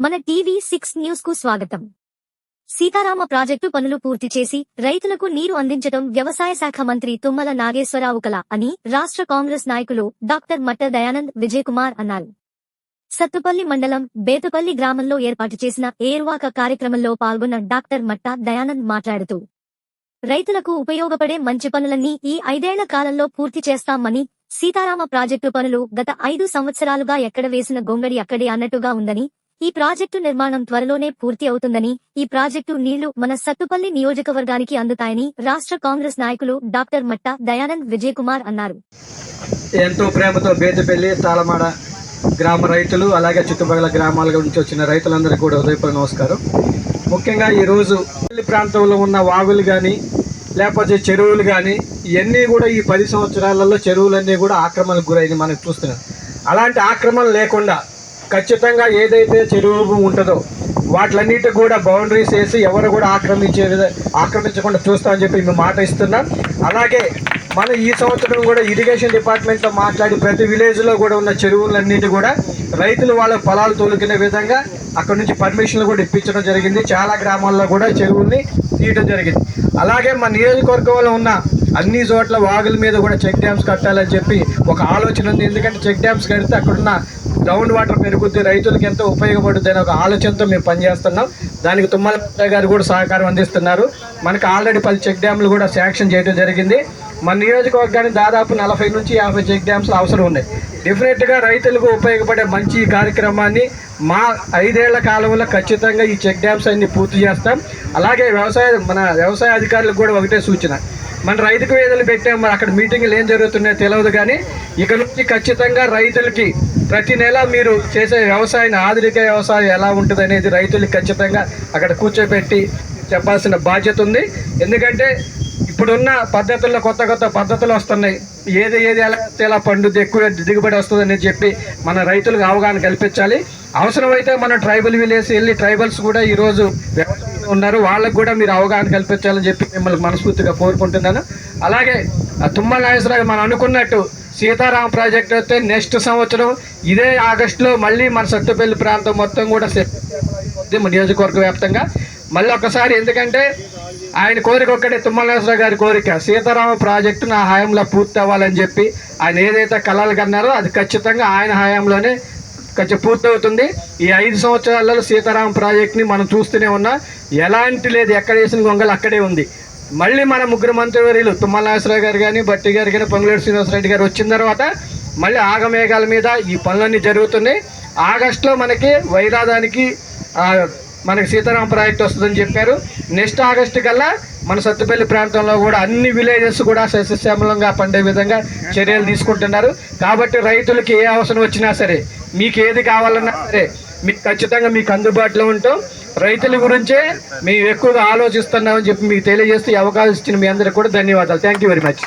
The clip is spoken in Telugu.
మన టీవీ సిక్స్ న్యూస్కు స్వాగతం. సీతారామ ప్రాజెక్టు పనులు పూర్తి చేసి రైతులకు నీరు అందించడం వ్యవసాయ శాఖ మంత్రి తుమ్మల నాగేశ్వరరావు కల అని రాష్ట్ర కాంగ్రెస్ నాయకులు డాక్టర్ మట్ట దయానంద్ విజయ్ కుమార్ అన్నారు. సత్తుపల్లి మండలం బేతపల్లి గ్రామంలో ఏర్పాటు చేసిన ఏర్వాక కార్యక్రమంలో పాల్గొన్న డాక్టర్ మట్ట దయానంద్ మాట్లాడుతూ రైతులకు ఉపయోగపడే మంచి పనులన్నీ ఈ ఐదేళ్ళ కాలంలో పూర్తి చేస్తామని సీతారామ ప్రాజెక్టు పనులు గత ఐదు సంవత్సరాలుగా ఎక్కడ వేసిన గొంగడి అక్కడే అన్నట్టుగా ఉందని ఈ ప్రాజెక్టు నిర్మాణం త్వరలోనే పూర్తి అవుతుందని ఈ ప్రాజెక్టు నీళ్ళు మన సత్తుపల్లి నియోజకవర్గానికి అందుతాయని రాష్ట్ర కాంగ్రెస్ నాయకులు డాక్టర్ మట్ట దయానంద్ విజయ్ కుమార్ అన్నారు. ఎంతో ప్రేమతో బేదపల్లి తాళమాడ గ్రామ రైతులు అలాగే చుట్టుపక్కల గ్రామాల నుంచి వచ్చిన రైతులందరికీ కూడా ఉదయపూర్వ నమస్కారం. ముఖ్యంగా ఈరోజు పల్లి ప్రాంతంలో ఉన్న వాగులు కానీ లేకపోతే చెరువులు కానీ ఇవన్నీ కూడా ఈ పది సంవత్సరాలలో చెరువులన్నీ కూడా ఆక్రమణకు గురైంది మనకు చూస్తున్నాం. అలాంటి ఆక్రమణ లేకుండా ఖచ్చితంగా ఏదైతే చెరువు ఉంటుందో వాటిలన్నిటి కూడా బౌండరీస్ వేసి ఎవరు కూడా ఆక్రమించే ఆక్రమించకుండా ఆక్రమించకుండా చూస్తామని చెప్పి మేము మాట ఇస్తున్నాం. అలాగే మన ఈ సంవత్సరం కూడా ఇరిగేషన్ డిపార్ట్మెంట్లో మాట్లాడి ప్రతి విలేజ్లో కూడా ఉన్న చెరువులన్నిటి కూడా రైతులు వాళ్ళ పొలాలు తోలుకునే విధంగా అక్కడ నుంచి పర్మిషన్లు కూడా ఇప్పించడం జరిగింది. చాలా గ్రామాల్లో కూడా చెరువుల్ని తీయడం జరిగింది. అలాగే మన నియోజకవర్గంలో ఉన్న అన్ని చోట్ల వాగుల మీద కూడా చెక్ డ్యామ్స్ కట్టాలని చెప్పి ఒక ఆలోచన ఉంది. ఎందుకంటే చెక్ డ్యామ్స్ కడితే అక్కడున్న గ్రౌండ్ వాటర్ పెరుగుద్ది రైతులకు ఎంతో ఉపయోగపడుద్ది అనే ఒక ఆలోచనతో మేము పనిచేస్తున్నాం. దానికి తుమ్మల గారు కూడా సహకారం అందిస్తున్నారు. మనకు ఆల్రెడీ పది చెక్ డ్యామ్లు కూడా శాంక్షన్ చేయడం జరిగింది. మన నియోజకవర్గానికి దాదాపు నలభై నుంచి యాభై చెక్ డ్యామ్స్ అవసరం ఉన్నాయి. డెఫినెట్గా రైతులకు ఉపయోగపడే మంచి కార్యక్రమాన్ని మా ఐదేళ్ళ కాలంలో ఖచ్చితంగా ఈ చెక్ డ్యామ్స్ అన్ని పూర్తి చేస్తాం. అలాగే వ్యవసాయ మన వ్యవసాయ అధికారులకు కూడా ఒకటే సూచన. మన రైతుకు వేదలు పెట్టాము అక్కడ మీటింగ్లు ఏం జరుగుతున్నాయో తెలియదు కానీ ఇక నుంచి ఖచ్చితంగా రైతులకి ప్రతి నెల మీరు చేసే వ్యవసాయం ఆధునిక వ్యవసాయం ఎలా ఉంటుంది అనేది రైతులకు ఖచ్చితంగా అక్కడ కూర్చోబెట్టి చెప్పాల్సిన బాధ్యత ఉంది. ఎందుకంటే ఇప్పుడున్న పద్ధతుల్లో కొత్త కొత్త పద్ధతులు వస్తున్నాయి. ఏది ఏది ఎలా ఎలా పండుద్ది ఎక్కువ దిగుబడి వస్తుందని చెప్పి మన రైతులకు అవగాహన కల్పించాలి. అవసరమైతే మన ట్రైబల్ విలేజ్ వెళ్ళి ట్రైబల్స్ కూడా ఈరోజు వ్యవసాయంలో ఉన్నారు. వాళ్ళకు కూడా మీరు అవగాహన కల్పించాలని చెప్పి మిమ్మల్ని మనస్ఫూర్తిగా కోరుకుంటున్నాను. అలాగే తుమ్మల నాగేశ్వరరావు మనం అనుకున్నట్టు సీతారామ ప్రాజెక్ట్ అయితే నెక్స్ట్ సంవత్సరం. ఇదే ఆగస్టులో మళ్ళీ మన సత్తుపల్లి ప్రాంతం మొత్తం కూడా నియోజకవర్గ వ్యాప్తంగా. మళ్ళీ ఒకసారి ఎందుకంటే ఆయన కోరిక ఒక్కటే తుమ్మలేశ్వరరావు గారి కోరిక. సీతారామ ప్రాజెక్టు నా హయాంలో పూర్తి అవ్వాలని చెప్పి ఆయన ఏదైతే కళలు కన్నారో అది ఖచ్చితంగా ఆయన హయాంలోనే కొంచెం పూర్తవుతుంది ఈ ఐదు సంవత్సరాలలో సీతారామ ప్రాజెక్ట్ని మనం చూస్తూనే ఉన్నా. ఎలాంటి లేదు ఎక్కడ వేసిన గొంగలు అక్కడే ఉంది. మళ్ళీ మన ముగ్గురు మంత్రివర్యులు తుమ్మల నాగేశ్వరరావు గారు కానీ బట్టి గారు కానీ పొంగులేటి శ్రీనివాసరెడ్డి గారు వచ్చిన తర్వాత మళ్ళీ ఆగమేఘాల మీద ఈ పనులన్నీ జరుగుతున్నాయి. ఆగస్టులో మనకి వైరాదానికి మనకి సీతారామ ప్రాజెక్ట్ వస్తుందని చెప్పారు. నెక్స్ట్ ఆగస్టు కల్లా మన సత్తుపల్లి ప్రాంతంలో కూడా అన్ని విలేజెస్ కూడా సస్యశ్యామలంగా పండే విధంగా చర్యలు తీసుకుంటున్నారు. కాబట్టి రైతులకి ఏ అవసరం వచ్చినా సరే మీకు ఏది కావాలన్నా సరే మీకు ఖచ్చితంగా మీకు అందుబాటులో ఉంటాం. రైతుల గురించే మేము ఎక్కువగా ఆలోచిస్తున్నామని చెప్పి మీకు తెలియజేస్తూ అవకాశం ఇచ్చిన మీ అందరికీ కూడా ధన్యవాదాలు. Thank you very much